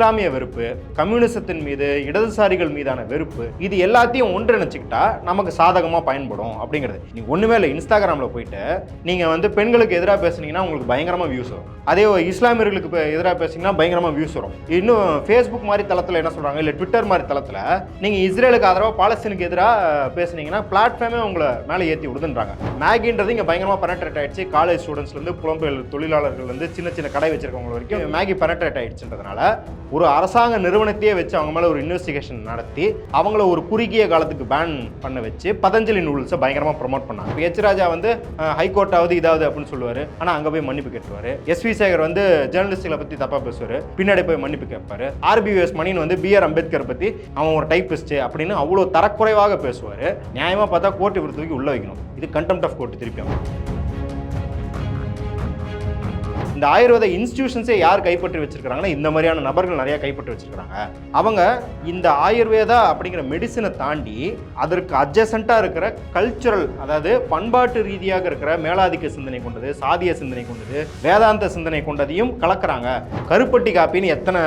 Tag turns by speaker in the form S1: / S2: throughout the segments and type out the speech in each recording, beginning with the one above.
S1: இஸ்லாமிய வெறுப்பு கம்யூனிசத்தின் மீது இடதுசாரிகள் மீதான வெறுப்பு இது எல்லாத்தையும் ஒன்றிணைச்சிக்கிட்டா நமக்கு சாதகமாக பயன்படும் அப்படிங்கிறது. நீ ஒன்றுமே இல்லை இன்ஸ்டாகிராமில் போயிட்டு நீங்கள் வந்து பெண்களுக்கு எதிராக பேசுனீங்கன்னா உங்களுக்கு பயங்கரமாக வியூஸ் வரும். அதே இஸ்லாமியர்களுக்கு எதிராக பேசுனீங்கன்னா பயங்கரமாக வியூஸ் வரும். இன்னும் ஃபேஸ்புக் மாதிரி தளத்தில் என்ன சொல்கிறாங்க இல்லை ட்விட்டர் மாதிரி தளத்தில் நீங்கள் இஸ்ரேலுக்கு ஆதரவாக பாலஸ்தீனுக்கு எதிராக பேசுனீங்கன்னா பிளாட்ஃபார்மே உங்களை மேலே ஏற்றி விடுதுன்றாங்க. மேகின்றது இங்கே பயங்கரமாக பெனட்ரேட் ஆயிடுச்சு. காலேஜ் ஸ்டூடெண்ட்ஸ்லேருந்து புலம்பெயர் தொழிலாளர்கள் வந்து சின்ன சின்ன கடை வச்சிருக்கவங்க வரைக்கும் மேகி பெனட்ரேட் ஆயிடுச்சுன்றதுனால ஒரு அரசாங்க நிறுவனத்தையே வச்சு அவங்க மேலே ஒரு இன்வெஸ்டிகேஷன் நடத்தி அவங்கள ஒரு குறுகிய காலத்துக்கு பேன் பண்ண வச்சு பதஞ்சலி நூடுல்ஸை பயங்கரமாக ப்ரொமோட் பண்ணாங்க. இப்போ எச் ராஜா வந்து ஹைகோர்ட்டாவது இதாவது அப்படின்னு சொல்லுவார். ஆனால் அங்கே போய் மன்னிப்பு கேட்டுவார் எஸ் வி சேகர் வந்து ஜேர்னலிஸ்ட்களை பற்றி தப்பாக பேசுவார். பின்னாடி போய் மன்னிப்பு கேட்பார். ஆர்பிஎஸ் மணின்னு வந்து பி ஆர் அம்பேத்கர் பற்றி அவன் ஒரு டைப்பிஸ்ட் அப்படின்னு அவ்வளோ தரக்குறைவாக பேசுவார். நியாயமாக பார்த்தா கோர்ட்டு இவர் தூக்கி உள்ள வைக்கணும். இது கண்டெம்ட் ஆஃப் கோர்ட் திருப்பியும் இந்த ஆயுர்வேத இன்ஸ்டிடியூஷன்ஸே யார் கைப்பற்றி வச்சிருக்கிறாங்கன்னா இந்த மாதிரியான நபர்கள் நிறைய கைப்பற்றி வச்சிருக்கிறாங்க. அவங்க இந்த ஆயுர்வேதா அப்படிங்கிற மெடிசனை தாண்டி அதற்கு அட்ஜசண்ட்டாக இருக்கிற கல்ச்சுரல் அதாவது பண்பாட்டு ரீதியாக இருக்கிற மேலாதிக்க சிந்தனை கொண்டது சாதிய சிந்தனை கொண்டது வேதாந்த சிந்தனை கொண்டதையும் கலக்குறாங்க. கருப்பட்டி காப்பின்னு எத்தனை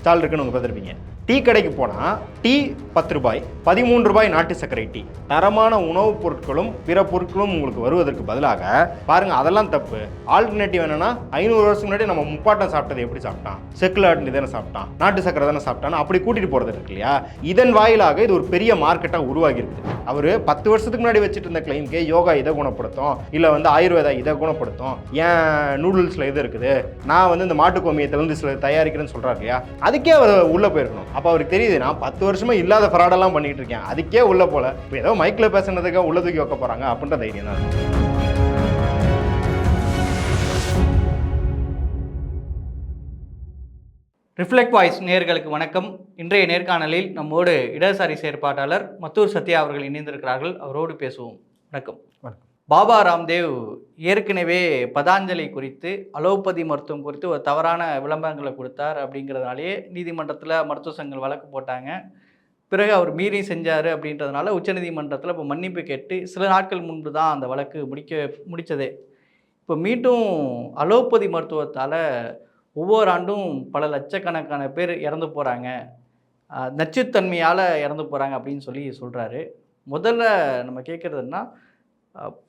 S1: ஸ்டால் இருக்குன்னு உங்க பார்த்துருப்பீங்க? டீ கடைக்கு போனால் டீ பத்து ரூபாய் பதிமூன்று ரூபாய் நாட்டு சர்க்கரை டீ. தரமான உணவுப் பொருட்களும் பிற பொருட்களும் உங்களுக்கு வருவதற்கு பதிலாக பாருங்கள் அதெல்லாம் தப்பு. ஆல்டர்னேட்டிவ் என்னன்னா ஐநூறு வருஷத்துக்கு முன்னாடி நம்ம முப்பாட்டம் சாப்பிட்டது எப்படி சாப்பிட்டான்? செக்குல தானே சாப்பிட்டான்? நாட்டு சர்க்கரை தானே சாப்பிட்டான் அப்படி கூட்டிகிட்டு போகிறது இருக்கு இல்லையா? இதன் வாயிலாக இது ஒரு பெரிய மார்க்கெட்டாக உருவாகி அவர் பத்து வருஷத்துக்கு முன்னாடி வச்சுட்டு இருந்த கிளைம்க்கு யோகா இதை குணப்படுத்தும் இல்லை வந்து ஆயுர்வேதா இதை குணப்படுத்தும். ஏன் நூடுல்ஸில் இது இருக்குது? நான் வந்து இந்த மாட்டு கோமியத்திலேருந்து சில தயாரிக்கிறேன்னு சொல்கிறாரு இல்லையா? அதுக்கே அவர் உள்ளே போயிருக்கணும். அப்போ அவருக்கு தெரியுது நான் பத்து வருஷமா இல்லாத ஃப்ராடெல்லாம் பண்ணிட்டு இருக்கேன். அதுக்கே உள்ளே போல. இப்போ ஏதோ மைக்கில் பேசுனதுக்காக உள்ள தூக்கி வைக்க போகிறாங்க அப்படின்ற தைரியம் தான்.
S2: ரிஃப்ளெக்ட் வாய்ஸ் நேயர்களுக்கு வணக்கம். இன்றைய நேர்காணலில் நம்மோடு இடதுசாரி செயற்பாட்டாளர் மத்தூர் சத்யா அவர்கள் இணைந்திருக்கிறார்கள். அவரோடு பேசுவோம். வணக்கம்.
S1: வணக்கம்.
S2: பாபா ராம்தேவ் ஏற்கனவே பதாஞ்சலி குறித்து அலோபதி மருத்துவம் குறித்து ஒரு தவறான விளம்பரங்களை கொடுத்தார் அப்படிங்கிறதுனாலேயே நீதிமன்றத்தில் மருத்துவ சங்கங்கள் வழக்கு போட்டாங்க. பிறகு அவர் மீறி செஞ்சார் அப்படின்றதுனால உச்சநீதிமன்றத்தில் இப்போ மன்னிப்பு கேட்டு சில நாட்கள் முன்பு தான் அந்த வழக்கு முடிக்க முடித்ததே இப்போ மீண்டும் அலோபதி மருத்துவத்தால் ஒவ்வொரு ஆண்டும் பல லட்சக்கணக்கான பேர் இறந்து போகிறாங்க நச்சுத்தன்மையால் இறந்து போகிறாங்க அப்படின்னு சொல்லி சொல்கிறாரு முதல்ல நம்ம கேட்குறதுன்னா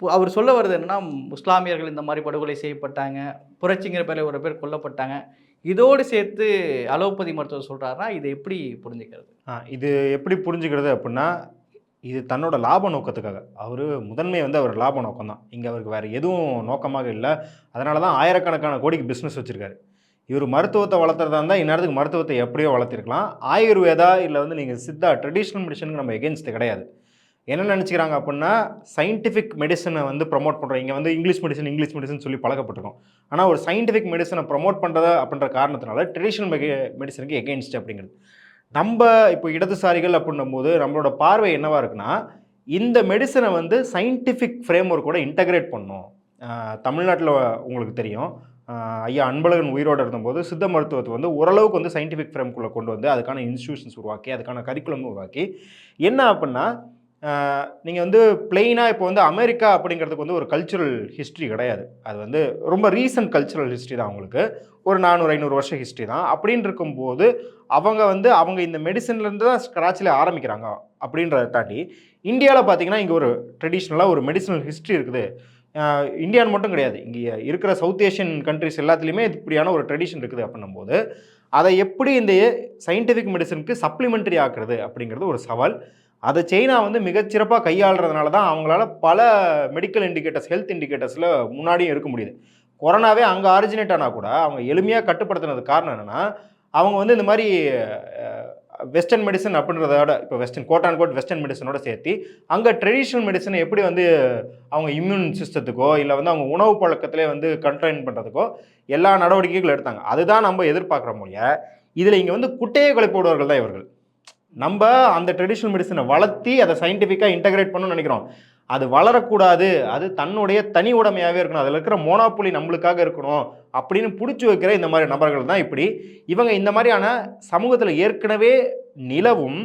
S2: அவர் சொல்ல வருது என்னன்னா முஸ்லாமியர்கள் இந்த மாதிரி படுகொலை செய்யப்பட்டாங்க புரட்சிங்கிற பேரில் ஒரு பேர் கொல்லப்பட்டாங்க. இதோடு சேர்த்து அலோபதி மருத்துவர் சொல்கிறாருன்னா இதை எப்படி புரிஞ்சுக்கிறது?
S1: ஆ, இது எப்படி புரிஞ்சுக்கிறது அப்படின்னா இது தன்னோட லாப நோக்கத்துக்காக. அவர் முதன்மை வந்து அவர் லாப நோக்கம் தான். இங்கே அவருக்கு வேறு எதுவும் நோக்கமாக இல்லை. அதனால தான் ஆயிரக்கணக்கான கோடிக்கு பிஸ்னஸ் வச்சுருக்காரு. இவர் மருத்துவத்தை வளர்த்துறதா இருந்தால் இந்நேரத்துக்கு மருத்துவத்தை எப்படியோ வளர்த்திருக்கலாம். ஆயுர்வேதா இல்லை வந்து நீங்கள் சித்தா ட்ரெடிஷ்னல் மெடிசனுக்கு நம்ம எகென்ஸ்ட் கிடையாது. என்ன நினச்சிக்கிறாங்க அப்படின்னா சயின்டிஃபிக் மெடிசனை வந்து ப்ரொமோட் பண்ணுறோம் இங்கே வந்து இங்கிலீஷ் மெடிசன் இங்கிலீஷ் மெடிசன் சொல்லி பழக்கப்பட்டிருக்கோம். ஆனால் ஒரு சயின்டிஃபிக் மெடிசனை ப்ரொமோட் பண்ணுறதா அப்படின்ற காரணத்தினால ட்ரெடிஷ்னல் மெடிசனுக்கு எகெயின்ஸ்ட் அப்படிங்கிறது. நம்ம இப்போ இடதுசாரிகள் அப்படின்னும் போது நம்மளோட பார்வை என்னவாக இருக்குன்னா இந்த மெடிசனை வந்து சயின்டிஃபிக் ஃப்ரேம் கூட இன்டகிரேட் பண்ணும். தமிழ்நாட்டில் உங்களுக்கு தெரியும். ஐயா அன்பழகன் உயிரோடு இருந்தபோது சித்த மருத்துவத்தை வந்து ஓரளவுக்கு வந்து சயின்டிஃபிக் ஃப்ரேம்குள்ளே கொண்டு வந்து அதுக்கான இன்ஸ்டியூஷன்ஸ் உருவாக்கி அதுக்கான கரிக்குலம் உருவாக்கி என்ன அப்படின்னா நீங்கள் வந்து பிளெயினாக இப்போ வந்து அமெரிக்கா அப்படிங்கிறதுக்கு வந்து ஒரு கல்ச்சுரல் ஹிஸ்ட்ரி கிடையாது. அது வந்து ரொம்ப ரீசன்ட் கல்ச்சுரல் ஹிஸ்ட்ரி தான் அவங்களுக்கு ஒரு நானூறு ஐநூறு வருஷம் ஹிஸ்ட்ரி தான். அப்படின்னு இருக்கும்போது அவங்க வந்து அவங்க இந்த மெடிசன்லேருந்து தான் ஸ்க்ராட்சில் ஆரம்பிக்கிறாங்க அப்படின்றத தாண்டி இந்தியாவில் பார்த்தீங்கன்னா இங்கே ஒரு ட்ரெடிஷ்னலாக ஒரு மெடிசனல் ஹிஸ்ட்ரி இருக்குது. இந்தியான்னு மட்டும் கிடையாது. இங்கே இருக்கிற சவுத் ஏஷியன் கண்ட்ரிஸ் எல்லாத்துலேயுமே இப்படியான ஒரு ட்ரெடிஷன் இருக்குது அப்படின்னும்போது அதை எப்படி இந்த சயின்டிஃபிக் மெடிசனுக்கு சப்ளிமெண்ட்ரி ஆக்குறது அப்படிங்கிறது ஒரு சவால். அதை சைனா வந்து மிகச்சிறப்பாக கையாளுறதுனால தான் அவங்களால பல மெடிக்கல் இண்டிகேட்டர்ஸ் ஹெல்த் இண்டிகேட்டர்ஸில் முன்னாடியும் இருக்க முடியுது. கொரோனாவே அங்கே ஆரிஜினேட் ஆனால் கூட அவங்க எளிமையாக கட்டுப்படுத்தினது காரணம் என்னென்னா அவங்க வந்து இந்த மாதிரி வெஸ்டர்ன் மெடிசன் அப்படின்றதோட இப்போ western code and code western மெடிசனோட சேர்த்து அங்கே ட்ரெடிஷ்னல் மெடிசனை எப்படி வந்து அவங்க இம்யூன் சிஸ்டத்துக்கோ இல்லை வந்து அவங்க உணவு பழக்கத்திலே வந்து கண்ட்ரைன் பண்ணுறதுக்கோ எல்லா நடவடிக்கைகளும் எடுத்தாங்க. அதுதான் நம்ம எதிர்பார்க்குற மொழியை இதில் இங்கே வந்து குட்டையை கொலை போடுவார்கள் தான் இவர்கள். நம்ம அந்த ட்ரெடிஷ்னல் மெடிசனை வளர்த்தி அதை சயின்டிஃபிக்காக இன்டகிரேட் பண்ணணும்னு நினைக்கிறோம். அது வளரக்கூடாது. அது தன்னுடைய தனி உடைமையாகவே இருக்கணும். அதில் இருக்கிற மோனாப்புலி நம்மளுக்காக இருக்கணும் அப்படின்னு பிடிச்சி வைக்கிற இந்த மாதிரி நபர்கள் தான் இப்படி. இவங்க இந்த மாதிரியான சமூகத்தில் ஏற்கனவே நிலவும்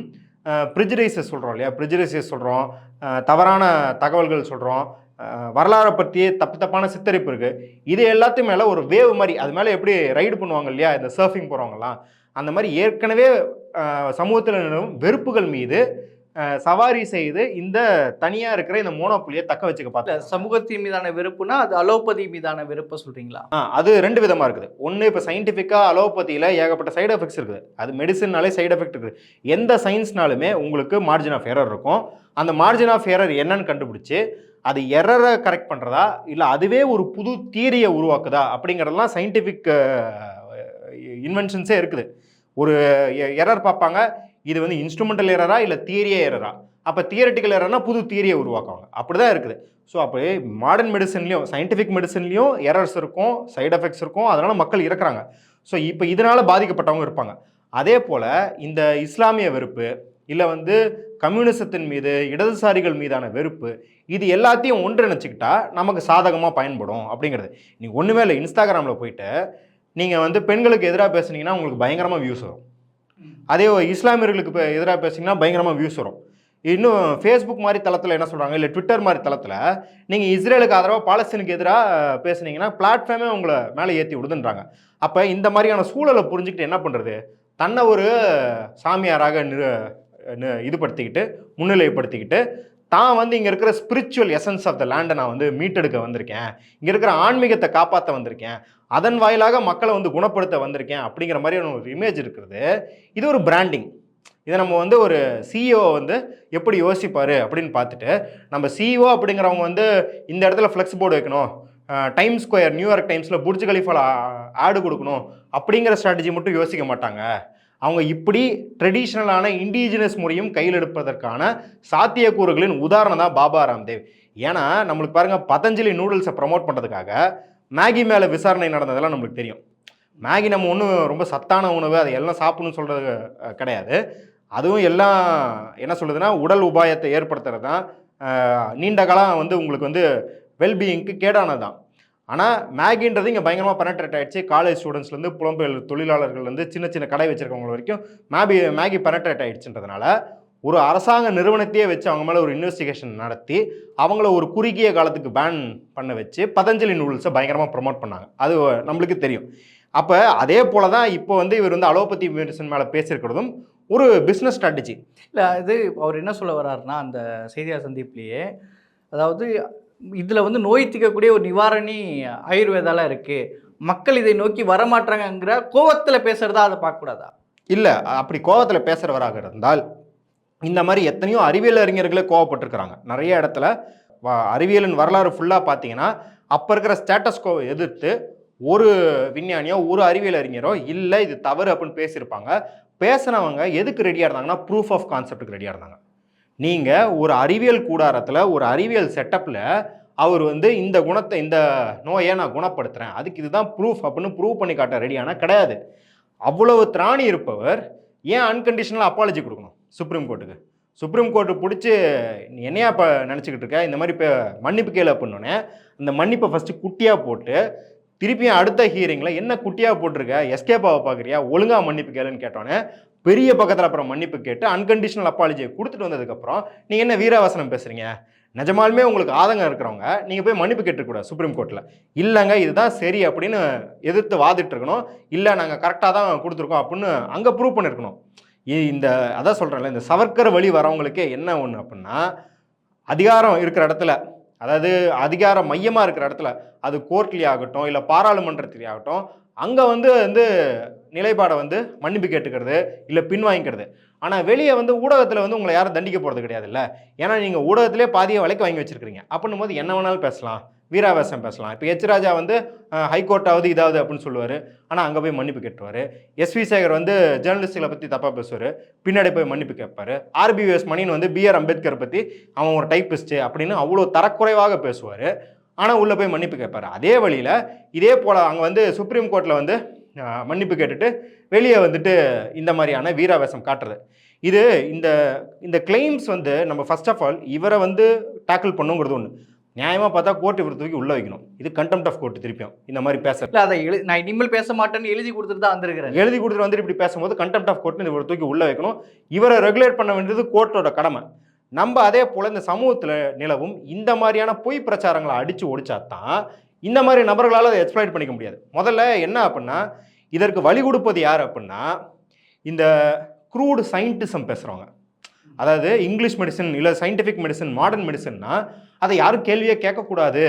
S1: ப்ரிஜரைசஸ் சொல்கிறோம் இல்லையா? ப்ரிஜரைசஸ் சொல்கிறோம் தவறான தகவல்கள் சொல்கிறோம் வரலாறை பற்றியே தப்பு தப்பான சித்தரிப்பு இருக்குது இது எல்லாத்தையும் மேலே ஒரு வேவ் மாதிரி அது மேலே எப்படி ரைடு பண்ணுவாங்க இல்லையா? இந்த சர்ஃபிங் போகிறவங்கலாம் அந்த மாதிரி ஏற்கனவே சமூகத்தில் நிலவும் வெறுப்புகள் மீது சவாரி செய்து இந்த தனியாக இருக்கிற இந்த மோனோப்புலியை தக்க வச்சுக்க பார்த்தேன்
S2: சமூகத்தின் மீதான வெறுப்புனா அது அலோபதி மீதான வெறுப்பை சொல்றீங்களா?
S1: ஆ அது ரெண்டு விதமாக இருக்குது. ஒன்று இப்போ சயின்டிஃபிக்காக அலோபதியில் ஏகப்பட்ட சைடு எஃபெக்ட்ஸ் இருக்குது. அது மெடிசின்னாலே சைடு எஃபெக்ட் இருக்குது. எந்த சயின்ஸ்னாலுமே உங்களுக்கு மார்ஜின் ஆஃப் எரர் இருக்கும். அந்த மார்ஜின் ஆஃப் எரர் என்னன்னு கண்டுபிடிச்சு அது எரரை கரெக்ட் பண்ணுறதா இல்லை அதுவே ஒரு புது தியரியை உருவாக்குதா அப்படிங்கிறதெல்லாம் சயின்டிஃபிக் இன்வென்ஷன்ஸே இருக்குது. ஒரு எரர் பார்ப்பாங்க. இது வந்து இன்ஸ்ட்ருமெண்டல் எரரா இல்லை தியரியே எரரா அப்போ தியரட்டிக்கல் எரர்னா புது தியரியை உருவாக்குவாங்க. அப்படி தான் இருக்குது. ஸோ அப்போ மாடர்ன் மெடிசன்லேயும் சயின்டிஃபிக் மெடிசன்லேயும் எரர்ஸ் இருக்கும் சைடு எஃபெக்ட்ஸ் இருக்கும். அதனால் மக்கள் இறக்குறாங்க. ஸோ இப்போ இதனால் பாதிக்கப்பட்டவங்க இருப்பாங்க. அதே போல் இந்த இஸ்லாமிய வெறுப்பு இல்லை வந்து கம்யூனிசத்தின் மீது இடதுசாரிகள் மீதான வெறுப்பு இது எல்லாத்தையும் ஒன்றிணைச்சிக்கிட்டா நமக்கு சாதகமாக பயன்படும் அப்படிங்கிறது. நீ ஒன்றுமே இல்லை இன்ஸ்டாகிராமில் போயிட்டு நீங்கள் வந்து பெண்களுக்கு எதிராக பேசுனீங்கன்னா உங்களுக்கு பயங்கரமாக வியூஸ் வரும். அதே இஸ்லாமியர்களுக்கு இப்போ எதிராக பேசுனீங்கன்னா பயங்கரமாக வியூஸ் வரும். இன்னும் ஃபேஸ்புக் மாதிரி தளத்தில் என்ன சொல்கிறாங்க இல்லை ட்விட்டர் மாதிரி தளத்தில் நீங்கள் இஸ்ரேலுக்கு ஆதரவாக பாலஸ்தீனுக்கு எதிராக பேசுனீங்கன்னா பிளாட்ஃபார்மே உங்களை மேலே ஏற்றி விடுதுன்றாங்க. அப்போ இந்த மாதிரியான சூழலை புரிஞ்சுக்கிட்டு என்ன பண்ணுறது தன்னை ஒரு சாமியாராக நிறு இதுபடுத்திக்கிட்டு முன்னிலைப்படுத்திக்கிட்டு தான் வந்து இங்கே இருக்கிற ஸ்பிரிச்சுவல் எசன்ஸ் ஆஃப் த லேண்டை நான் வந்து மீட்டெடுக்க வந்திருக்கேன். இங்கே இருக்கிற ஆன்மீகத்தை காப்பாற்ற வந்திருக்கேன். அதன் வாயிலாக மக்களை வந்து குணப்படுத்த வந்திருக்கேன் அப்படிங்கிற மாதிரியான ஒரு இமேஜ் இருக்கிறது இது ஒரு பிராண்டிங் இதை நம்ம வந்து ஒரு சிஇஓ வந்து எப்படி யோசிப்பார் அப்படின்னு பார்த்துட்டு நம்ம சிஇஓ அப்படிங்கிறவங்க வந்து இந்த இடத்துல ஃப்ளெக்ஸ் போர்டு வைக்கணும். டைம் ஸ்கொயர் நியூயார்க் டைம்ஸில் புர்ஜ் கலிஃபால் ஆடு கொடுக்கணும் அப்படிங்கிற ஸ்ட்ராட்டஜி மட்டும் யோசிக்க மாட்டாங்க. அவங்க இப்படி ட்ரெடிஷ்னலான இண்டிஜினஸ் முறையும் கையில் எடுப்பதற்கான சாத்தியக்கூறுகளின் உதாரணம் தான் பாபா ராம்தேவ். ஏன்னா நம்மளுக்கு பாருங்கள் பதஞ்சலி நூடுல்ஸை ப்ரமோட் பண்ணுறதுக்காக மேகி மேலே விசாரணை நடந்ததெல்லாம் நம்மளுக்கு தெரியும். மேகி நம்ம ஒன்றும் ரொம்ப சத்தான உணவு அதை எல்லாம் சாப்பிடணும்னு சொல்கிறது கிடையாது. அதுவும் எல்லாம் என்ன சொல்லுதுன்னா உடல் உபாயத்தை ஏற்படுத்துறது தான் நீண்ட காலம் வந்து உங்களுக்கு வந்து வெல்பீயிங்க்கு கேடானது தான். ஆனால் மேகின்றது இங்கே பயங்கரமாக பெனட்ரேட் ஆகிடுச்சு காலேஜ் ஸ்டூடெண்ட்ஸ்லேருந்து புலம்பெயர் தொழிலாளர்கள்லேருந்து சின்ன சின்ன கடை வச்சுருக்கவங்க வரைக்கும் மேபி மேகி பெனட்ரேட் ஆகிடுச்சுன்றதுனால ஒரு அரசாங்க நிறுவனத்தையே வச்சு அவங்க மேலே ஒரு இன்வெஸ்டிகேஷன் நடத்தி அவங்கள ஒரு குறுகிய காலத்துக்கு பேன் பண்ண வச்சு பதஞ்சலி நூடுல்ஸை பயங்கரமாக ப்ரமோட் பண்ணாங்க. அது நம்மளுக்கு தெரியும். அப்போ அதே போல தான் இப்போ வந்து இவர் வந்து அலோபதி மெடிசன் மேலே பேசியிருக்கிறதும் ஒரு பிஸ்னஸ் ஸ்ட்ராட்டஜி
S2: இல்லை இது அவர் என்ன சொல்ல வர்றாருன்னா அந்த செய்தியார் சந்திப்புலேயே அதாவது இதில் வந்து நோய் தீர்க்கக்கூடிய ஒரு நிவாரணி ஆயுர்வேதாலாம் இருக்குது மக்கள் இதை நோக்கி வரமாட்டாங்கங்கிற கோவத்தில் பேசுகிறதா அதை பார்க்கக்கூடாதா
S1: இல்லை அப்படி கோவத்தில் பேசுகிறவராக இருந்தால் இந்த மாதிரி எத்தனையோ அறிவியல் அறிஞர்களே கோவப்பட்டிருக்கிறாங்க. நிறைய இடத்துல அறிவியலின் வரலாறு ஃபுல்லாக பார்த்தீங்கன்னா அப்போ இருக்கிற ஸ்டேட்டஸ் கோவை எதிர்த்து ஒரு விஞ்ஞானியோ ஒரு அறிவியல் அறிஞரோ இல்லை இது தவறு அப்படின்னு பேசியிருப்பாங்க. பேசுனவங்க எதுக்கு ரெடியாக இருந்தாங்கன்னா ப்ரூஃப் ஆஃப் கான்செப்ட்டுக்கு ரெடியாக இருந்தாங்க. நீங்கள் ஒரு அறிவியல் கூடாரத்தில் ஒரு அறிவியல் செட்டப்பில் அவர் வந்து இந்த குணத்தை இந்த நோயை நான் குணப்படுத்துகிறேன் அதுக்கு இதுதான் ப்ரூஃப் அப்படின்னு ப்ரூவ் பண்ணி காட்ட ரெடியானா கிடையாது. அவ்வளவு திராணி இருப்பவர் ஏன் அன்கண்டிஷனல் அப்பாலஜி கொடுக்கணும் சுப்ரீம் கோர்ட்டுக்கு சுப்ரீம் கோர்ட்டு பிடிச்சி என்னையா இப்போ நினச்சிக்கிட்டு இருக்க? இந்த மாதிரி இப்போ மன்னிப்பு கேளு அப்படின்னோடனே அந்த மன்னிப்பை ஃபஸ்ட்டு குட்டியாக போட்டு திருப்பியும் அடுத்த ஹியரிங்கில் என்ன குட்டியாக போட்டிருக்க? எஸ்கேப்பாவை பார்க்குறியா ஒழுங்காக மன்னிப்பு கேளுன்னு கேட்டோன்னே பெரிய பக்கத்தில் அப்புறம் மன்னிப்பு கேட்டு அன்கண்டிஷனல் அப்பாலஜியை கொடுத்துட்டு வந்ததுக்கப்புறம் நீங்கள் என்ன வீராவசனம் பேசுகிறீங்க நிஜமாலுமே உங்களுக்கு ஆதங்கம் இருக்கிறவங்க நீங்கள் போய் மன்னிப்பு கேட்டுக்கூடாது சுப்ரீம் கோர்ட்டில் இல்லைங்க இதுதான் சரி அப்படின்னு எதிர்த்து வாதிட்டு இருக்கணும். இல்லை நாங்கள் கரெக்டாக தான் கொடுத்துருக்கோம் அப்படின்னு அங்கே ப்ரூவ் பண்ணியிருக்கணும் இ- இந்த அதான் சொல்கிறேன்ல இந்த சவர்க்கர் வழி வரவங்களுக்கே என்ன ஒன்று அப்படின்னா அதிகாரம் இருக்கிற இடத்துல அதாவது அதிகார மையமாக இருக்கிற இடத்துல அது கோர்ட்லேயே ஆகட்டும் இல்லை பாராளுமன்றத்திலே ஆகட்டும் அங்கே வந்து வந்து நிலைப்பாடை வந்து மன்னிப்பு கேட்டுக்கிறது இல்லை பின்வாங்கிக்கிறது. ஆனால் வெளியே வந்து ஊடகத்தில் வந்து உங்களை யாரும் தண்டிக்க போகிறது கிடையாதுல்ல. ஏன்னா நீங்கள் ஊடகத்திலே பாதியை விலைக்கு வாங்கி வச்சுருக்கிறீங்க. அப்படின்னும் போது என்ன வேணாலும் பேசலாம். வீராவேசம் பேசலாம். இப்போ எச் ராஜா வந்து ஹைகோர்ட்டாவது இதாவது அப்படின்னு சொல்லுவார். ஆனால் அங்கே போய் மன்னிப்பு கேட்டுவார் எஸ்வி சேகர் வந்து ஜேர்னலிஸ்டுகளை பற்றி தப்பாக பேசுவார். பின்னாடி போய் மன்னிப்பு கேட்பார். ஆர்பிஎஸ் மணின்னு வந்து பிஆர் அம்பேத்கர் பற்றி அவன் ஒரு டைப்பிஸ்ட்டு அப்படின்னு அவ்வளோ தரக்குறைவாக பேசுவார். ஆனால் உள்ளே போய் மன்னிப்பு கேட்பாரு. அதே வழியில் இதே போல் அங்கே வந்து சுப்ரீம் கோர்ட்டில் வந்து மன்னிப்பு கேட்டுட்டு வெளியே வந்துட்டு இந்த மாதிரியான வீராவேசம் காட்டுறது. இது இந்த இந்த கிளைம்ஸ் வந்து நம்ம ஃபர்ஸ்ட் ஆஃப் ஆல் இவரை வந்து டேக்கிள் பண்ணுங்கிறது ஒன்று நியாயமாக பார்த்தா கோர்ட் இவரை தூக்கி உள்ளே வைக்கணும். இது கண்டெம்ட் ஆஃப் கோர்ட் திருப்பியும். இந்த மாதிரி பேச
S2: இல்லை அதை எழு நான் இனிமேல் பேச மாட்டேன்னு எழுதி கொடுத்துட்டு தான் வந்திருக்கிறேன்.
S1: எழுதி கொடுத்துட்டு வந்துட்டு இப்படி பேசும்போது கண்டெம்ட் ஆஃப் கோர்ட்னு இவரை தூக்கி உள்ள வைக்கணும். இவரை ரெகுலேட் பண்ண வேண்டியது கோர்ட்டோட கடமை. நம்ம அதே போல் இந்த சமூகத்தில் நிலவும் இந்த மாதிரியான பொய் பிரச்சாரங்களை அடித்து ஒடிச்சா தான் இந்த மாதிரி நபர்களால் அதை எக்ஸ்ப்ளைட் பண்ணிக்க முடியாது. முதல்ல என்ன அப்படின்னா இதற்கு வழி கொடுப்பது யார் அப்படின்னா இந்த க்ரூடு சயின்டிசம் பேசுகிறவங்க அதாவது இங்கிலீஷ் மெடிசன் இல்லை சயின்டிஃபிக் மெடிசன் மாடர்ன் மெடிசன்னா அதை யாரும் கேள்வியே கேட்கக்கூடாது.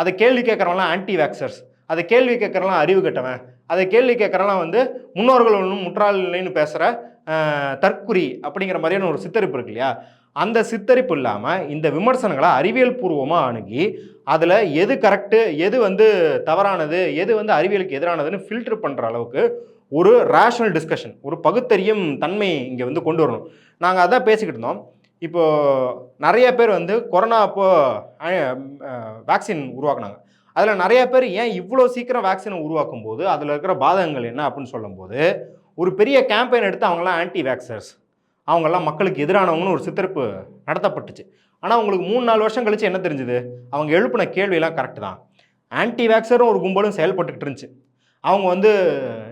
S1: அதை கேள்வி கேட்குறவங்களாம் ஆன்டி வேக்சர்ஸ் அதை கேள்வி கேட்குறலாம் அறிவு கட்டவன். அதை கேள்வி கேட்குறலாம் வந்து முன்னோர்கள் ஒன்றும் முற்றால் இல்லைன்னு பேசுகிற தற்குறி அப்படிங்கிற மாதிரியான ஒரு சித்தரிப்பு இருக்கு இல்லையா? அந்த சித்தரிப்பு இல்லாமல் இந்த விமர்சனங்களை அறிவியல் பூர்வமாக அணுகி அதில் எது கரெக்டு எது வந்து தவறானது எது வந்து அறிவியலுக்கு எதிரானதுன்னு ஃபில்டர் பண்ணுற அளவுக்கு ஒரு ரேஷனல் டிஸ்கஷன் ஒரு பகுத்தறியும் தன்மை இங்கே வந்து கொண்டு வரணும். நாங்கள் அதான் பேசிக்கிட்டு இருந்தோம். இப்போது நிறைய பேர் வந்து கொரோனா அப்போ வேக்சின் உருவாக்குனாங்க. அதில் நிறைய பேர் ஏன் இவ்வளோ சீக்கிரம் வேக்சினை உருவாக்கும் போது அதில் இருக்கிற பாதகங்கள் என்ன அப்படின்னு சொல்லும்போது ஒரு பெரிய கேம்பெயின் எடுத்து அவங்களாம் ஆன்டி வேக்சர்ஸ் அவங்கெல்லாம் மக்களுக்கு எதிரானவங்கன்னு ஒரு சித்தரிப்பு நடத்தப்பட்டுச்சு. ஆனால் உங்களுக்கு மூணு நாலு வருஷம் கழிச்சு என்ன தெரிஞ்சுது? அவங்க எழுப்பின கேள்வியெல்லாம் கரெக்டு தான். ஆன்டி வேக்சரும் ஒரு கும்பலும் செயல்பட்டுக்கிட்டு இருந்துச்சு. அவங்க வந்து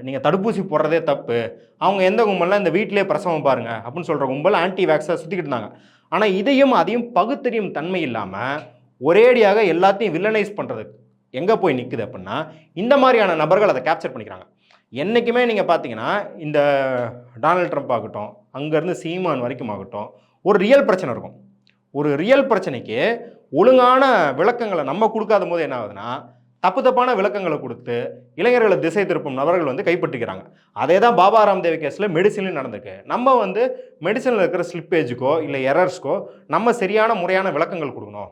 S1: நீங்கள் தடுப்பூசி போடுறதே தப்பு. அவங்க எந்த கும்பல்லாம் இந்த வீட்டிலே பிரசவம் பாருங்க அப்படின்னு சொல்கிற கும்பல் ஆன்டி வேக்ஸாக சுற்றிக்கிட்டு இருந்தாங்க. ஆனால் இதையும் அதையும் பகுத்தறியும் தன்மை இல்லாமல் ஒரேடியாக எல்லாத்தையும் வில்லனைஸ் பண்ணுறதுக்கு எங்கே போய் நிற்குது அப்படின்னா இந்த மாதிரியான நபர்கள் அதை கேப்சர் பண்ணிக்கிறாங்க. என்றைக்குமே நீங்கள் பார்த்தீங்கன்னா இந்த டொனால்ட் ட்ரம்ப் ஆகட்டும் அங்கேருந்து சீமான் வரைக்கும் ஆகட்டும் ஒரு ரியல் பிரச்சனை இருக்கும். ஒரு ரியல் பிரச்சனைக்கு ஒழுங்கான விளக்கங்களை நம்ம கொடுக்காத போது என்ன ஆகுதுன்னா தப்பு தப்பான விளக்கங்களை கொடுத்து இளைஞர்களை திசை திருப்பும் நபர்கள் வந்து கைப்பற்றிக்கிறாங்க. அதே தான் பாபா ராம்தேவ் கேஸில் மெடிசின்லையும் நடந்திருக்கு. நம்ம வந்து மெடிசனில் இருக்கிற ஸ்லிப்பேஜுக்கோ இல்லை எரர்ஸ்க்கோ நம்ம சரியான முறையான விளக்கங்கள் கொடுக்கணும்.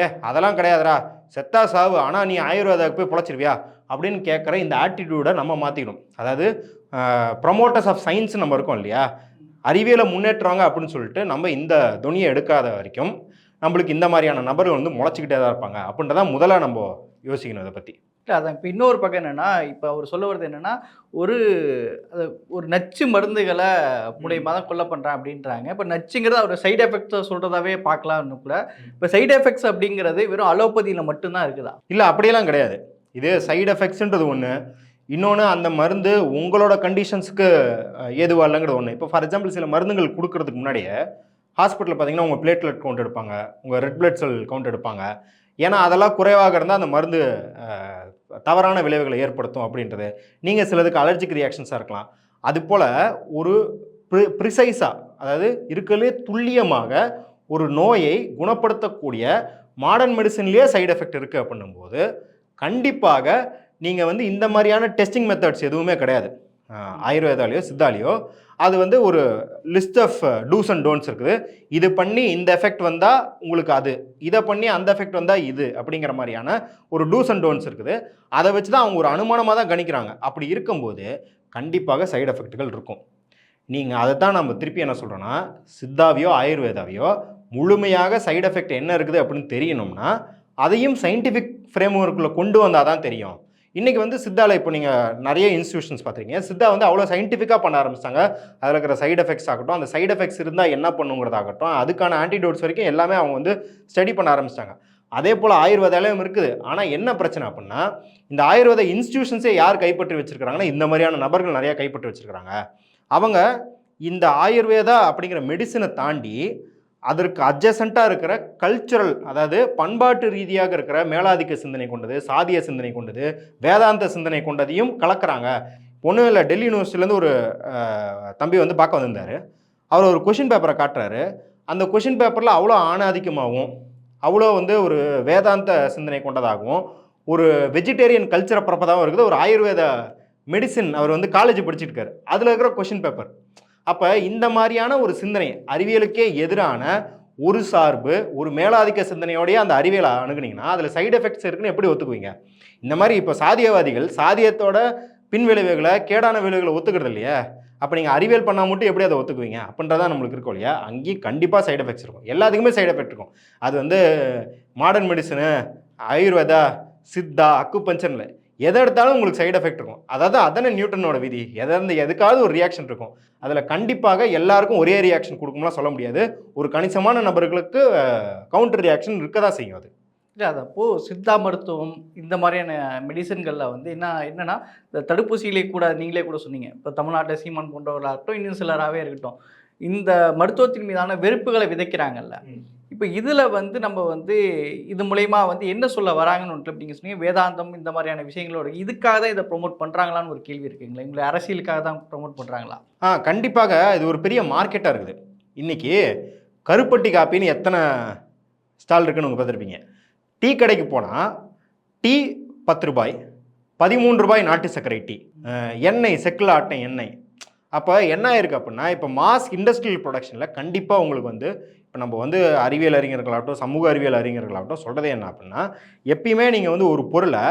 S1: ஏ அதெல்லாம் கிடையாதுடா. செத்தா சாவு ஆனால் நீ ஆயுர்வேதாவுக்கு போய் பொழைச்சிருவியா? அப்படின்னு கேட்குற இந்த ஆட்டிடியூடை நம்ம மாற்றிக்கணும் அதாவது ப்ரொமோட்டர்ஸ் ஆஃப் சயின்ஸ் நம்ம இருக்கோம் இல்லையா? அறிவியலை முன்னேற்றுவாங்க அப்படின்னு சொல்லிட்டு நம்ம இந்த துணியை எடுக்காத வரைக்கும் நம்மளுக்கு இந்த மாதிரியான நபர்கள் வந்து முளைச்சிக்கிட்டே தான் இருப்பாங்க. அப்படின்றதான் முதல்ல நம்ம யோசிக்கணும் இதை பற்றி
S2: இல்லை அதான் இப்போ இன்னொரு பக்கம் என்னென்னா இப்போ அவர் சொல்ல வருது என்னென்னா ஒரு ஒரு நச்சு மருந்துகளை மூலியமாக தான் கொல்ல பண்ணுறேன் அப்படின்றாங்க. இப்போ நச்சுங்கிறது அவர் சைடு எஃபெக்ட்ஸை சொல்கிறதாவே பார்க்கலாம்னு கூட. இப்போ சைடு எஃபெக்ட்ஸ் அப்படிங்கிறது வெறும் அலோபதியில் மட்டும்தான் இருக்குதா?
S1: இல்லை அப்படியெல்லாம் கிடையாது. இது சைடு எஃபெக்ட்ஸுன்றது ஒன்று இன்னொன்று அந்த மருந்து உங்களோட கண்டிஷன்ஸுக்கு ஏதுவா இல்லைங்கிறது ஒன்று இப்போ ஃபார் எக்ஸாம்பிள் சில மருந்துகள் கொடுக்கறதுக்கு முன்னாடியே ஹாஸ்பிட்டலில் பார்த்தீங்கன்னா உங்கள் பிளேட்லெட் கவுண்ட் எடுப்பாங்க. உங்கள் ரெட் பிளட் செல் கவுண்ட் எடுப்பாங்க. ஏன்னா அதெல்லாம் குறைவாக இருந்தால் அந்த மருந்து தவறான விளைவுகளை ஏற்படுத்தும் அப்படின்றது. நீங்கள் சிலதுக்கு அலர்ஜிக் ரியாக்ஷன்ஸாக இருக்கலாம். அது போல் ஒரு ப்ரிசைஸாக அதாவது இருக்கலே துல்லியமாக ஒரு நோயை குணப்படுத்தக்கூடிய மாடர்ன் மெடிசன்லேயே சைடு எஃபெக்ட் இருக்குது அப்படின்னும்போது கண்டிப்பாக நீங்கள் வந்து இந்த மாதிரியான டெஸ்டிங் மெத்தட்ஸ் எதுவுமே கிடையாது. ஆயுர்வேதாலேயோ சித்தாலேயோ. அது வந்து ஒரு list of dos and don'ts இருக்குது. இது பண்ணி இந்த எஃபெக்ட் வந்தால் உங்களுக்கு அது இதை பண்ணி அந்த எஃபெக்ட் வந்தால் இது அப்படிங்கிற மாதிரியான ஒரு டூஸ் அண்ட் டோன்ஸ் இருக்குது. அதை வச்சு தான் அவங்க ஒரு அனுமானமாக தான் கணிக்கிறாங்க. அப்படி இருக்கும்போது கண்டிப்பாக சைடு எஃபெக்ட்டுகள் இருக்கும். நீங்கள் அதை தான் நம்ம திருப்பி என்ன சொல்கிறோன்னா சித்தாவையோ ஆயுர்வேதாவையோ முழுமையாக சைடு எஃபெக்ட் என்ன இருக்குது அப்படின்னு தெரியணும்னா அதையும் சயின்டிஃபிக் ஃப்ரேம் ஒர்க்கில் கொண்டு வந்தால் தான் தெரியும். இன்றைக்கி வந்து சித்தாவில் இப்போ நீங்கள் நிறைய இன்ஸ்டியூஷன்ஸ் பார்த்துருக்கீங்க. சித்தா வந்து அவ்வளோ சயின்டிஃபிக்காக பண்ண ஆரம்பிச்சிட்டாங்க. அதில் இருக்கிற சைடு எஃபெக்ட்ஸ் ஆகட்டும் அந்த சைடு எஃபெக்ட்ஸ் இருந்தால் என்ன பண்ணுங்கிறதாகட்டும் அதுக்கான ஆன்டிடோட்ஸ் வரைக்கும் எல்லாமே அவங்க வந்து ஸ்டடி பண்ண ஆரம்பிச்சிட்டாங்க. அதே போல் ஆயுர்வேதாலயம் இருக்குது. ஆனால் என்ன பிரச்சனை அப்படின்னா இந்த ஆயுர்வேத இன்ஸ்டியூஷன்ஸே யார் கைப்பற்றி வச்சிருக்காங்கன்னா இந்த மாதிரியான நபர்கள் நிறையா கைப்பற்றி வச்சுருக்கிறாங்க. அவங்க இந்த ஆயுர்வேதா அப்படிங்கிற மெடிசனை தாண்டி அதற்கு அட்ஜசண்ட்டாக இருக்கிற கல்ச்சுரல் அதாவது பண்பாட்டு ரீதியாக இருக்கிற மேலாதிக்க சிந்தனை கொண்டது சாதிய சிந்தனை கொண்டது வேதாந்த சிந்தனை கொண்டதையும் கலக்கிறாங்க. ஒன்றும் இல்லை டெல்லி யூனிவர்சிட்டிலேருந்து ஒரு தம்பி வந்து பார்க்க வந்திருந்தார். அவர் ஒரு கொஷின் பேப்பரை காட்டுறாரு. அந்த கொஷின் பேப்பரில் அவ்வளோ ஆணாதிக்கமாகவும் அவ்வளோ வந்து ஒரு வேதாந்த சிந்தனை கொண்டதாகவும் ஒரு வெஜிடேரியன் கல்ச்சரை பிறப்பதாகவும் இருக்குது. ஒரு ஆயுர்வேத மெடிசின் அவர் வந்து காலேஜ் படிச்சிட்டு அதில் இருக்கிற கொஷின் பேப்பர் அப்போ இந்த மாதிரியான ஒரு சிந்தனை அறிவியலுக்கே எதிரான ஒரு சார்பு ஒரு மேலாதிக்க சிந்தனையோடய அந்த அறிவியலை அணுகுனீங்கன்னா அதில் சைடு எஃபெக்ட்ஸ் இருக்குன்னு எப்படி ஒத்துக்குவீங்க? இந்த மாதிரி இப்போ சாதியவாதிகள் சாதியத்தோட பின் விளைவுகளை கேடான விளைவுகளை ஒத்துக்கிறது இல்லையா? அப்போ நீங்கள் அறிவியல் பண்ணால் மட்டும் எப்படி அதை ஒத்துக்குவீங்க? அப்படின்றதான் நம்மளுக்கு இருக்கும் இல்லையா? அங்கேயும் கண்டிப்பாக சைடு எஃபெக்ட்ஸ் இருக்கும். எல்லாத்துக்குமே சைடு எஃபெக்ட் இருக்கும். அது வந்து மாடர்ன் மெடிசனு ஆயுர்வேதா சித்தா அக்குபஞ்சர்ல எதை எடுத்தாலும் உங்களுக்கு சைடு எஃபெக்ட் இருக்கும். அதாவது அதனை நியூட்டனோட விதி. எதை இருந்து எதுக்காவது ஒரு ரியாக்ஷன் இருக்கும். அதில் கண்டிப்பாக எல்லாருக்கும் ஒரே ரியாக்ஷன் கொடுக்கும்லாம் சொல்ல முடியாது. ஒரு கணிசமான நபர்களுக்கு கவுண்டர் ரியாக்ஷன் இருக்க தான் செய்யும் அது.
S2: இல்லை அது அப்போது சித்தா மருத்துவம் இந்த மாதிரியான மெடிசன்களில் வந்து என்ன என்னென்னா இந்த தடுப்பூசியிலே கூட நீங்களே கூட சொன்னீங்க. இப்போ தமிழ்நாட்டில் சீமான் போன்றவர்களாகட்டும் இன்னும் சிலராகவே இருக்கட்டும். இந்த மருத்துவத்தின் மீதான வெறுப்புகளை விதைக்கிறாங்கல்ல. இப்போ இதில் வந்து நம்ம வந்து இது மூலயமா வந்து என்ன சொல்ல வராங்கன்னு நீங்கள் சொன்னீங்க. வேதாந்தம் இந்த மாதிரியான விஷயங்களோட இதுக்காக தான் இதை ப்ரொமோட் பண்ணுறாங்களான்னு ஒரு கேள்வி இருக்குங்களா? உங்களை அரசியலுக்காக தான் ப்ரொமோட் பண்ணுறாங்களா
S1: ஆ கண்டிப்பாக இது ஒரு பெரிய மார்க்கெட்டாக இருக்குது. இன்னைக்கு கருப்பட்டி காப்பின்னு எத்தனை ஸ்டால் இருக்குன்னு உங்க பார்த்துருப்பீங்க. டீ கடைக்கு போனால் டீ பத்து ரூபாய் பதிமூன்று ரூபாய் நாட்டு சர்க்கரை டீ. எண்ணெய் செக்கில் ஆட்டின எண்ணெய். அப்போ என்ன ஆயிருக்கு அப்படின்னா இப்போ மாஸ் இண்டஸ்ட்ரியல் ப்ரொடக்ஷனில் கண்டிப்பாக உங்களுக்கு வந்து இப்போ நம்ம வந்து அறிவியல் அறிஞர்களாகட்டும் சமூக அறிவியல் அறிஞர்களாகட்டும் சொல்கிறது என்ன அப்படின்னா எப்பயுமே நீங்கள் வந்து ஒரு பொருளை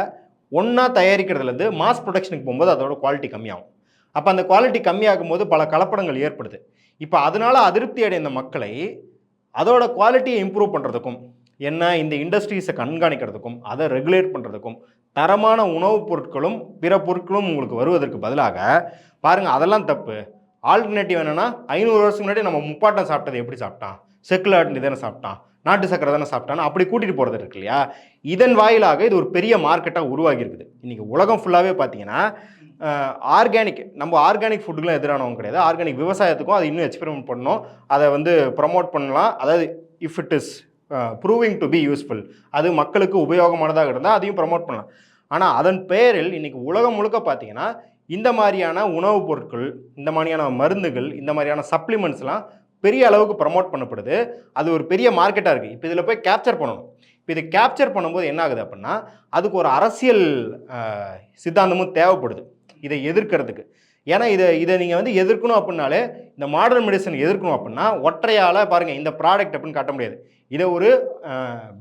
S1: ஒன்றா தயாரிக்கிறதுலேருந்து மாஸ் ப்ரொடக்ஷனுக்கு போகும்போது அதோட குவாலிட்டி கம்மியாகும். அப்போ அந்த குவாலிட்டி கம்மியாகும் போது பல கலப்படங்கள் ஏற்படுது. இப்போ அதனால் அதிருப்தி அடைந்த மக்களை அதோட குவாலிட்டியை இம்ப்ரூவ் பண்ணுறதுக்கும் என்ன இந்த இண்டஸ்ட்ரீஸை கண்காணிக்கிறதுக்கும் அதை ரெகுலேட் பண்ணுறதுக்கும் தரமான உணவுப் பொருட்களும் பிற பொருட்களும் உங்களுக்கு வருவதற்கு பதிலாக பாருங்கள் அதெல்லாம் தப்பு. ஆல்டர்னேட்டிவ் என்னென்னா ஐநூறு வருஷத்துக்கு முன்னாடி நம்ம முப்பாட்டம் சாப்பிட்டது எப்படி சாப்பிட்டான்? செக்குல ஆட்டி தானே சாப்பிட்டான்? நாட்டு சக்கரை தானே சாப்பிட்டான்னு அப்படி கூட்டிகிட்டு போகிறது இருக்கு இல்லையா? இதன் வாயிலாக இது ஒரு பெரிய மார்க்கெட்டாக உருவாகி இருக்குது இன்றைக்கி உலகம் ஃபுல்லாகவே பார்த்தீங்கன்னா ஆர்கானிக் நம்ம ஆர்கானிக் ஃபுட்டுக்கெலாம் எதிரானவங்க கிடையாது. ஆர்கானிக் விவசாயத்துக்கும் அது இன்னும் எக்ஸ்பெரிமெண்ட் பண்ணணும். அதை வந்து ப்ரமோட் பண்ணலாம். அதாவது if it is proving to be useful அது மக்களுக்கு உபயோகமானதாக இருந்தால் அதையும் ப்ரமோட் பண்ணலாம். ஆனால் அதன் பெயரில் இன்றைக்கி உலகம் முழுக்க பார்த்தீங்கன்னா இந்த மாதிரியான உணவுப் பொருட்கள் இந்த மாதிரியான மருந்துகள் இந்த மாதிரியான சப்ளிமெண்ட்ஸ்லாம் பெரிய அளவுக்கு ப்ரமோட் பண்ணப்படுது. அது ஒரு பெரிய மார்க்கெட்டாக இருக்குது இப்போ இதில் போய் கேப்சர் பண்ணணும். இப்போ இதை கேப்சர் பண்ணும்போது என்ன ஆகுது அப்படின்னா அதுக்கு ஒரு அரசியல் சித்தாந்தமும் தேவைப்படுது. இதை எதிர்க்கிறதுக்கு. ஏன்னா இதை இதை நீங்கள் வந்து எதிர்க்கணும் அப்படின்னாலே இந்த மாடர்ன் மெடிசன் எதிர்க்கணும் அப்படின்னா ஒற்றையால் பாருங்கள் இந்த ப்ராடக்ட் அப்படின்னு காட்ட முடியாது. இதை ஒரு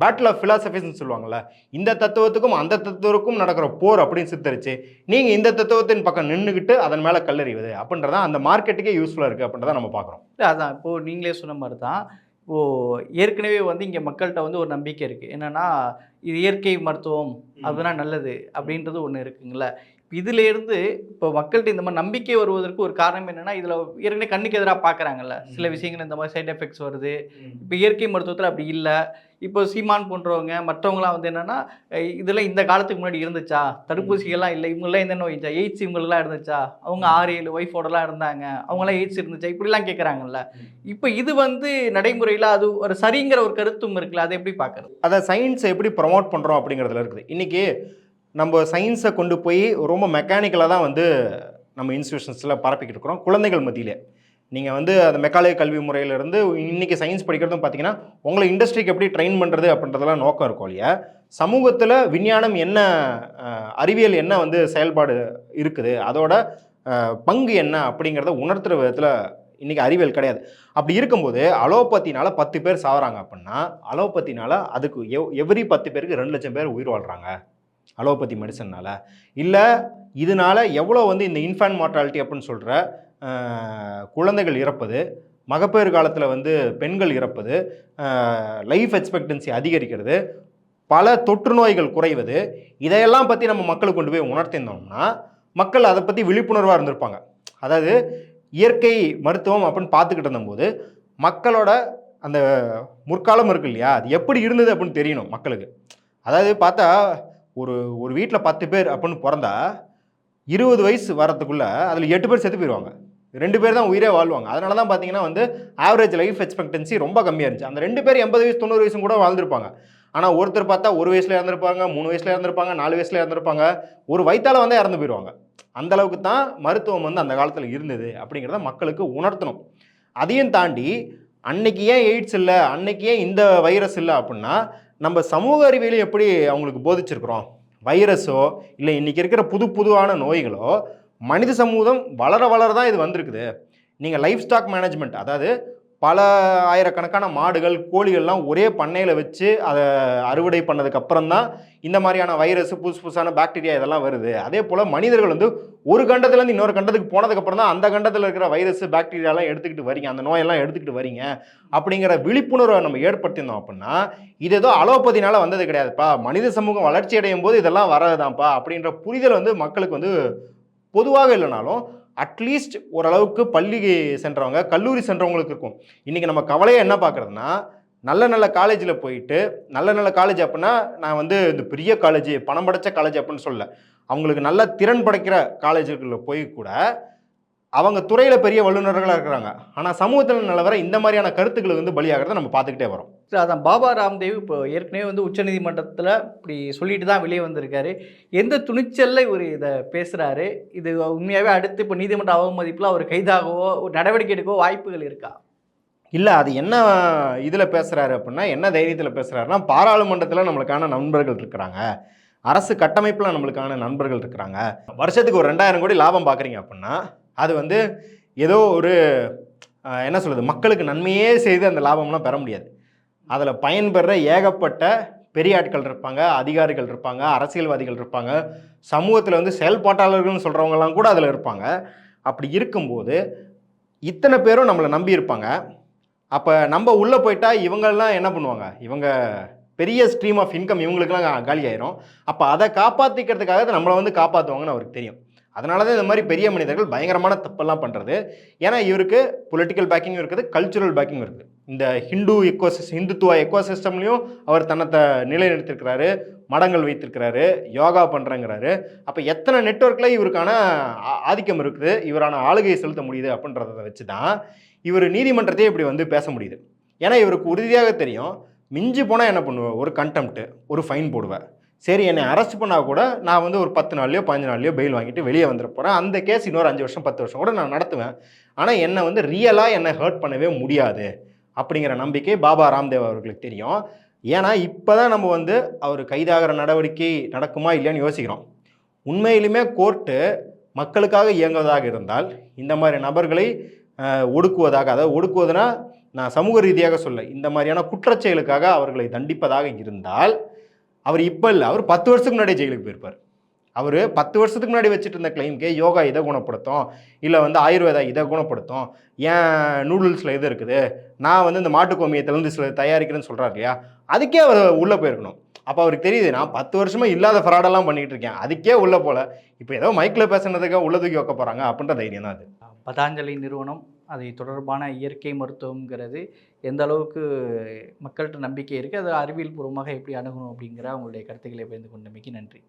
S1: பேட்டில் ஆஃப் ஃபிலாசபிஸ்ன்னு சொல்லுவாங்கள்ல இந்த தத்துவத்துக்கும் அந்த தத்துவத்துக்கும் நடக்கிற போர் அப்படின்னு சித்தரிச்சு நீங்கள் இந்த தத்துவத்தின் பக்கம் நின்றுக்கிட்டு அதன் மேலே கல்லறிவது அப்படின்றதான் அந்த மார்க்கெட்டுக்கே யூஸ்ஃபுல்லாக இருக்குது அப்படின்றத நம்ம பார்க்குறோம்.
S2: இல்லை அதான் இப்போது நீங்களே சொன்ன மாதிரி தான் இப்போது ஏற்கனவே வந்து இங்கே மக்கள்கிட்ட வந்து ஒரு நம்பிக்கை இருக்குது என்னென்னா இது இயற்கை மருத்துவம் அதுதான் நல்லது அப்படின்றது ஒன்று இருக்குங்கள இதுல இருந்து இப்போ மக்கள்கிட்ட இந்த மாதிரி நம்பிக்கை வருவதற்கு ஒரு காரணம் என்னன்னா இதில் ஏற்கனவே கண்ணுக்கு எதிராக பார்க்குறாங்கல்ல சில விஷயங்கள் இந்த மாதிரி சைடு எஃபெக்ட்ஸ் வருது. இப்போ இயற்கை மருத்துவத்தில் அப்படி இல்லை. இப்போ சீமான் போன்றவங்க மற்றவங்களாம் வந்து என்னன்னா இதெல்லாம் இந்த காலத்துக்கு முன்னாடி இருந்துச்சா? தடுப்பூசிகள்லாம் இல்லை. இவங்கெல்லாம் இந்த நோய் இருந்துச்சா எய்ட்ஸ் இவங்களுக்குலாம் இருந்துச்சா? அவங்க ஆறு ஏழு ஒய்ஃபோடலாம் இருந்தாங்க. அவங்களாம் எய்ட்ஸ் இருந்துச்சா? இப்படிலாம் கேட்குறாங்கல்ல இப்போ இது வந்து நடைமுறையில் அது ஒரு சரிங்கிற ஒரு கருத்தும் இருக்குல்ல. அதை எப்படி பார்க்கறது
S1: அதை சயின்ஸை எப்படி ப்ரமோட் பண்ணுறோம் அப்படிங்கிறதுல இருக்குது. இன்றைக்கி நம்ம சயின்ஸை கொண்டு போய் ரொம்ப மெக்கானிக்கலாக தான் வந்து நம்ம இன்ஸ்டியூஷன்ஸில் பரப்பிக்கிட்டு இருக்கிறோம். குழந்தைகள் மத்தியிலே. நீங்கள் வந்து அந்த மெக்காலய கல்வி முறையிலேருந்து இன்றைக்கி சயின்ஸ் படிக்கிறதும் பார்த்தீங்கன்னா உங்களை இண்டஸ்ட்ரிக்கு எப்படி ட்ரெயின் பண்ணுறது அப்படின்றதெல்லாம் நோக்கம் இருக்கும் இல்லையா? சமூகத்தில் விஞ்ஞானம் என்ன அறிவியல் என்ன வந்து செயல்பாடு இருக்குது? அதோட பங்கு என்ன அப்படிங்கிறத உணர்த்துற விதத்தில் இன்றைக்கி அறிவியல் கிடையாது. அப்படி இருக்கும்போது அலோபத்தினால பத்து பேர் சாவறாங்க அப்படின்னா அலோபத்தினால அதுக்கு எவ் எவ்ரி பத்து பேருக்கு ரெண்டு லட்சம் பேர் உயிர் வாழ்கிறாங்க அலோபதி மெடிசன்னால. இல்லை இதனால் எவ்வளோ வந்து இந்த இன்ஃபேன்ட் மார்டாலிட்டி அப்படின்னு சொல்கிற குழந்தைகள் இறப்பது மகப்பேறு காலத்தில் வந்து பெண்கள் இறப்பது லைஃப் எக்ஸ்பெக்டன்சி அதிகரிக்கிறது பல தொற்று நோய்கள் குறைவது இதையெல்லாம் பற்றி நம்ம மக்களுக்கு கொண்டு போய் உணர்த்திருந்தோம்னா மக்கள் அதை பற்றி விழிப்புணர்வாக இருந்திருப்பாங்க. அதாவது இயற்கை மருத்துவம் அப்படின்னு பார்த்துக்கிட்டு இருந்தபோது மக்களோட அந்த முற்காலம் இருக்கு இல்லையா அது எப்படி இருந்தது அப்படின்னு தெரியணும் மக்களுக்கு. அதாவது பார்த்தா ஒரு ஒரு வீட்டில் பத்து பேர் அப்படின்னு பிறந்தா இருபது வயசு வரத்துக்குள்ளே அதில் எட்டு பேர் செத்து போயிடுவாங்க ரெண்டு பேர் தான் உயிரே வாழ்வாங்க. அதனால தான் பார்த்தீங்கன்னா வந்து ஆவரேஜ் லைஃப் எக்ஸ்பெக்டன்சி ரொம்ப கம்மியாக இருந்துச்சு. அந்த ரெண்டு பேர் எண்பது வயசு தொண்ணூறு வயசும் கூட வாழ்ந்துருப்பாங்க. ஆனால் ஒருத்தர் பார்த்தா ஒரு வயசில் இறந்துருப்பாங்க மூணு வயசில் இறந்துருப்பாங்க நாலு வயசில் இறந்துருப்பாங்க. ஒரு வயிற்றால் வந்து இறந்து போயிடுவாங்க அந்த அளவுக்கு தான் மருத்துவம் வந்து அந்த காலத்தில் இருந்தது அப்படிங்கிறத மக்களுக்கு உணர்த்தணும். அதையும் தாண்டி அன்னைக்கு ஏன் எய்ட்ஸ் இல்லை அன்னைக்கு ஏன் இந்த வைரஸ் இல்லை அப்படின்னா நம்ம சமூக அறிவியலையும் எப்படி அவங்களுக்கு போதிச்சிருக்கிறோம்? வைரஸோ இல்லை இன்றைக்கி இருக்கிற புது புதுவான நோய்களோ மனித சமூகம் வளர வளர தான் இது வந்திருக்குது. நீங்கள் லைஃப் ஸ்டாக் மேனேஜ்மெண்ட் அதாவது பல ஆயிரக்கணக்கான மாடுகள் கோழிகள்லாம் ஒரே பண்ணையில் வச்சு அதை அறுவடை பண்ணதுக்கு அப்புறம் தான் இந்த மாதிரியான வைரஸ் புதுசு புதுசான பாக்டீரியா இதெல்லாம் வருது. அதே போல் மனிதர்கள் வந்து ஒரு கண்டத்துலேருந்து இன்னொரு கண்டத்துக்கு போனதுக்கப்புறம் தான் அந்த கண்டத்தில் இருக்கிற வைரஸ் பாக்டீரியாலாம் எடுத்துக்கிட்டு வரீங்க. அந்த நோயெல்லாம் எடுத்துக்கிட்டு வரீங்க. அப்படிங்கிற விழிப்புணர்வை நம்ம ஏற்படுத்தியிருந்தோம் அப்படின்னா இது ஏதோ அலோபதினால வந்தது கிடையாதுப்பா. மனித சமூகம் வளர்ச்சி அடையும் போது இதெல்லாம் வரதுதான்ப்பா அப்படின்ற புரிதல் வந்து மக்களுக்கு வந்து பொதுவாக இல்லைனாலும் அட்லீஸ்ட் ஓரளவுக்கு பள்ளி சென்றவங்க கல்லூரி சென்றவங்களுக்கு இருக்கும். இன்றைக்கி நம்ம கவலையை என்ன பார்க்குறதுனா நல்ல நல்ல காலேஜில் போயிட்டு நல்ல நல்ல காலேஜ் அப்படின்னா நான் வந்து இந்த பெரிய காலேஜ் பணம் படைச்ச காலேஜ் அப்படின்னு சொல்ல அவங்களுக்கு நல்ல திறன் படைக்கிற காலேஜுகளில் போய் கூட அவங்க துறையில் பெரிய வல்லுநர்களாக இருக்கிறாங்க. ஆனால் சமூகத்தில் நிலவர இந்த மாதிரியான கருத்துக்கள் வந்து பலியாகிறத நம்ம பார்த்துக்கிட்டே வரோம்.
S2: சரி, அதான் பாபா ராம்தேவ் இப்போ ஏற்கனவே வந்து உச்சநீதிமன்றத்தில் இப்படி சொல்லிட்டு தான் வெளியே வந்திருக்காரு. எந்த துணிச்சல்ல இவர் இதை பேசுகிறாரு இது உண்மையாகவே அடுத்து இப்போ நீதிமன்ற அவமதிப்பில் அவர் கைதாகவோ ஒரு நடவடிக்கை எடுக்கவோ வாய்ப்புகள் இருக்கா?
S1: இல்லை அது என்ன இதில் பேசுகிறாரு அப்படின்னா என்ன தைரியத்தில் பேசுகிறாருன்னா பாராளுமன்றத்தில் நம்மளுக்கான நண்பர்கள் இருக்கிறாங்க. அரசு கட்டமைப்பில் நம்மளுக்கான நண்பர்கள் இருக்கிறாங்க. வருஷத்துக்கு ஒரு ரெண்டாயிரம் கோடி லாபம் பார்க்குறீங்க அப்படின்னா அது வந்து ஏதோ ஒரு என்ன சொல்கிறது மக்களுக்கு நன்மையே செய்து அந்த லாபம்லாம் பெற முடியாது. அதில் பயன்பெற ஏகப்பட்ட பெரிய ஆட்கள் இருப்பாங்க அதிகாரிகள் இருப்பாங்க அரசியல்வாதிகள் இருப்பாங்க. சமூகத்தில் வந்து செயல்பாட்டாளர்கள்னு சொல்கிறவங்கலாம் கூட அதில் இருப்பாங்க. அப்படி இருக்கும்போது இத்தனை பேரும் நம்மளை நம்பி இருப்பாங்க. அப்போ நம்ம உள்ளே போயிட்டால் இவங்கெல்லாம் என்ன பண்ணுவாங்க? இவங்க பெரிய ஸ்ட்ரீம் ஆஃப் இன்கம் இவங்களுக்குலாம் காலி ஆயிரும் அப்போ அதை காப்பாற்றிக்கிறதுக்காக தான் நம்மளை வந்து காப்பாற்றுவாங்கன்னு அவருக்கு தெரியும். அதனால தான் இந்த மாதிரி பெரிய மனிதர்கள் பயங்கரமான தப்பெல்லாம் பண்ணுறது ஏன்னா இவருக்கு பொலிட்டிக்கல் பேக்கிங் இருக்குது கல்ச்சுரல் பேக்கிங் இருக்குது. இந்த ஹிந்து எக்கோசிஸ் ஹிந்துத்துவ எக்கோசிஸ்டம்லையும் அவர் தன்னத்தை நிலைநிறுத்திருக்கிறாரு மடங்கள் வைத்திருக்கிறாரு யோகா பண்ணுறேங்கிறாரு அப்போ எத்தனை நெட்ஒர்க்கில் இவருக்கான ஆ- ஆதிக்கம் இருக்குது இவரான ஆளுகையை செலுத்த முடியுது அப்படின்றத வச்சு தான் இவர் நீதிமன்றத்தையே இப்படி வந்து பேச முடியுது. ஏன்னா இவருக்கு உறுதியாக தெரியும் மிஞ்சி போனால் என்ன பண்ணுவேன் ஒரு கண்டெம்ட்டு ஒரு ஃபைன் போடுவேன் சரி என்னை அரெஸ்ட் பண்ணால் கூட நான் வந்து ஒரு பத்து நாள்லையோ பதினஞ்சு நாள்லையோ பெயில் வாங்கிட்டு வெளியே வந்துட போகிறேன் அந்த கேஸ் இன்னொரு அஞ்சு வருஷம் பத்து வருஷம் கூட நான் நடத்துவேன். ஆனால் என்னை வந்து ரியலாக என்னை ஹர்ட் பண்ணவே முடியாது அப்படிங்கிற நம்பிக்கை பாபா ராம்தேவ் அவர்களுக்கு தெரியும். ஏன்னா இப்போ தான் நம்ம வந்து அவர் கைதாகிற நடவடிக்கை நடக்குமா இல்லையான்னு யோசிக்கிறோம். உண்மையிலுமே கோர்ட்டு மக்களுக்காக இயங்குவதாக இருந்தால் இந்த மாதிரி நபர்களை ஒடுக்குவதாக அதாவது ஒடுக்குவதுனா நான் சமூக ரீதியாக சொல்ல இந்த மாதிரியான குற்றச்செயலுக்காக அவர்களை தண்டிப்பதாக இருந்தால் அவர் இப்போ இல்லை அவர் பத்து வருஷத்துக்கு முன்னாடி ஜெயிலுக்கு போயிருப்பார். அவர் பத்து வருஷத்துக்கு முன்னாடி வச்சுட்டு இருந்த கிளைம்க்கு யோகா இதை குணப்படுத்தும் இல்லை வந்து ஆயுர்வேதா இதை குணப்படுத்தும் ஏன் நூடுல்ஸில் இது இருக்குது நான் வந்து இந்த மாட்டு கோமியத்திலேருந்து சில தயாரிக்கிறேன்னு சொல்கிறார் இல்லையா? அதுக்கே அவர் உள்ளே போயிருக்கணும். அப்போ அவருக்கு தெரியுது நான் பத்து வருஷமா இல்லாத ஃப்ராடெல்லாம் பண்ணிகிட்டு இருக்கேன் அதுக்கே உள்ளே போல. இப்போ ஏதோ மைக்கில் பேசுனதுக்காக உள்ள தூக்கி வைக்க போகிறாங்க அப்படின்ற தைரியம் தான் அது.
S2: பதாஞ்சலி நிறுவனம் அதை தொடர்பான இயற்கை மருத்துவங்கிறது எந்த அளவுக்கு மக்கள்கிட்ட நம்பிக்கை இருக்குது அதை அறிவியல் பூர்வமாக எப்படி அணுகணும் அப்படிங்கிற அவங்களுடைய கருத்துக்களை பகிர்ந்து கொண்டமைக்கு நன்றி.